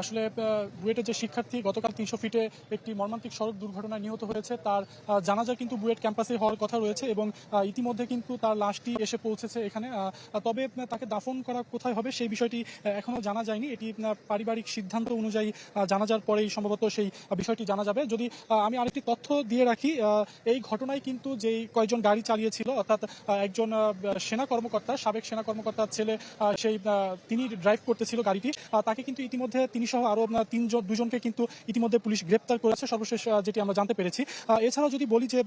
আসলে বুয়েটের যে শিক্ষার্থী গতকাল তিনশো ফিটে একটি মর্মান্তিক সড়ক দুর্ঘটনায় নিহত হয়েছে তার জানাজা কিন্তু বুয়েট ক্যাম্পাসে হওয়ার কথা রয়েছে এবং ইতিমধ্যে কিন্তু তার লাশটি এসে পৌঁছেছে এখানে। তবে তাকে দাফন করা কোথায় হবে সেই বিষয়টি আহ, এখনও জানা যায়নি। এটি পারিবারিক সিদ্ধান্ত অনুযায়ী জানাজার পরেই সম্ভবত সেই বিষয়টি জানা যাবে। যদি আমি আরেকটি তথ্য দিয়ে রাখি এই ঘটনায় কিন্তু যেই কয়েকজন গাড়ি চালিয়েছিল অর্থাৎ একজন সেনা কর্মকর্তা সাবেক সেনা কর্মকর্তার ছেলে সেই তিনি ড্রাইভ করতেছিল গাড়িটি তাকে কিন্তু ইতিমধ্যে তিনি সহ আরও আহ, তিনজন দুজনকে কিন্তু ইতিমধ্যে পুলিশ গ্রেপ্তার করেছে সর্বশেষ যেটি আমরা জানতে পেরেছি। এছাড়াও যদি বলি যে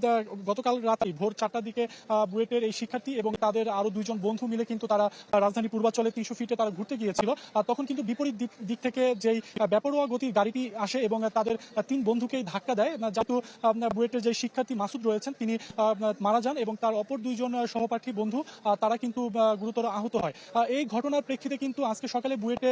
গতকাল রাতে ভোর চারটার দিকে বুয়েটের এই শিক্ষার্থী এবং তাদের আরও দুইজন বন্ধু মিলে কিন্তু তারা রাজধানী পূর্বাঞ্চলে তিনশো ফিটে তারা ঘুরতে গিয়েছিল। তখন কিন্তু বিপরীত দিক থেকে যেই আহ, বেপরোয়া গতির গাড়িটি আসে এবং তাদের তিন বন্ধুকেই ধাক্কা দেয় যেহেতু বুয়েটের যে শিক্ষার্থী মাসুদ রয়েছেন তিনি মারা যান এবং তার অপর দুইজন সহপাঠী বন্ধু তারা কিন্তু গুরুতর আহত হয়। এই ঘটনার প্রেক্ষিতে কিন্তু আজকে সকালে বুয়েটে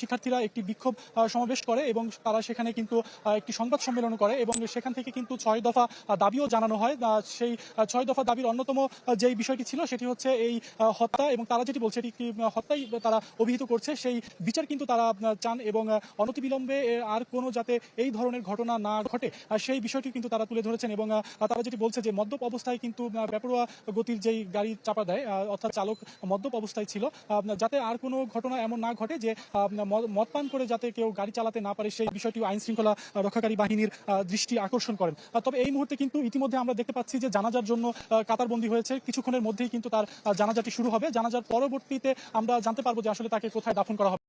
শিক্ষার্থীরা একটি বিক্ষোভ সমাবেশ করে এবং তারা সেখানে কিন্তু একটি সংবাদ সম্মেলন করে এবং সেখান থেকে কিন্তু ছয় দফা দাবিও জানানো হয়। সেই ছয় দফা দাবির অন্যতম যেই বিষয়টি ছিল সেটি হচ্ছে এই হত্যা এবং তারা যেটি বলছে এটি হত্যাই তারা অভিহিত করছে। সেই বিচার কিন্তু তারা চান এবং অনতিবিলম্বে আর কোনো যাতে এই ধরনের ঘটনা না ঘটে সেই বিষয়টি কিন্তু তারা তুলে ধরেছেন এবং তারা যেটি বলছে যে মদ্যপ অবস্থায় কিন্তু বেপরোয়া গতির যেই গাড়ি চাপা দেয় অর্থাৎ চালক মদ্যপ অবস্থায় ছিল যাতে আর কোনো ঘটনা এমন না ঘটে যে আহ, মদ করে যাতে কেউ গাড়ি চালাতে না পারে, সেই বিষয়টি আইন শৃঙ্খলা রক্ষাকারী বাহিনীর দৃষ্টি আকর্ষণ করেন। তবে এই মুহূর্তে কিন্তু ইতিমধ্যে আমরা দেখতে পাচ্ছি যে জানাজার জন্য কাতারবন্দি হয়েছে। কিছুক্ষণের মধ্যেই কিন্তু তার জানাজাটি শুরু হবে। জানাজার পরবর্তীতে আমরা জানতে পারব যে আসলে তাকে কোথায় দাফন করা হবে।